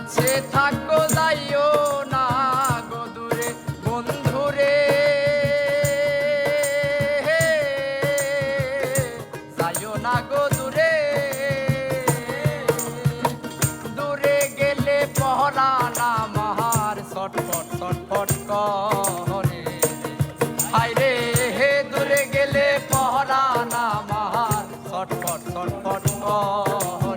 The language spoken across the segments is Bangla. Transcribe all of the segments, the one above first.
কাছে থাকো, যাইও না গো দূরে। বন্ধুরে যাইও না গো দূরে। দূরে গেলে পহরা না মাহার ছটফট ছটফট করে। হাইরে হে, দূরে গেলে পহরা না মাহার ছটফট ছটফট করে।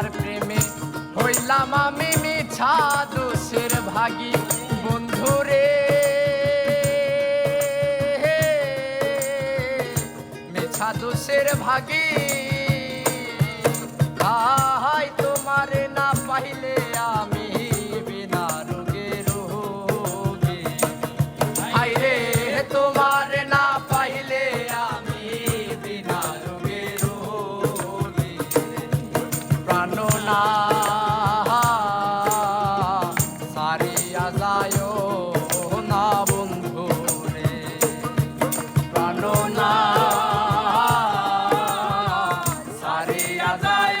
তোমার প্রেমে হইলাম আমি মিছা দোষের ভাগি। বন্ধুরে মিছা দোষের ভাগী। সারিয়া যায় না বন্ধু রে। প্রাণনা সারিয়া যায়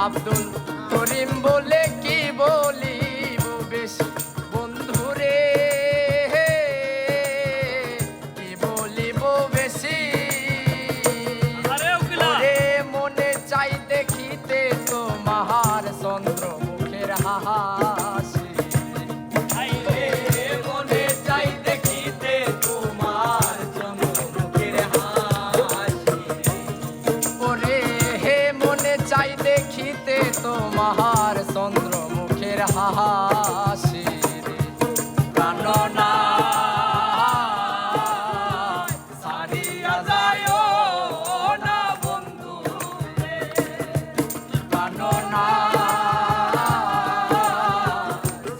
আব্দুল তোমার চন্দ্রমুখের হাসি প্রাণনা সারিয়া না বন্ধু। প্রাণনা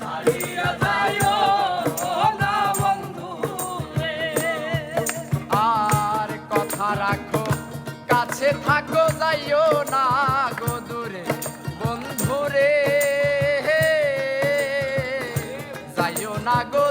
সারিয়া বন্ধু আর কথা রাখো, কাছে থাকো, যাইও না গো দূরে। যাইও না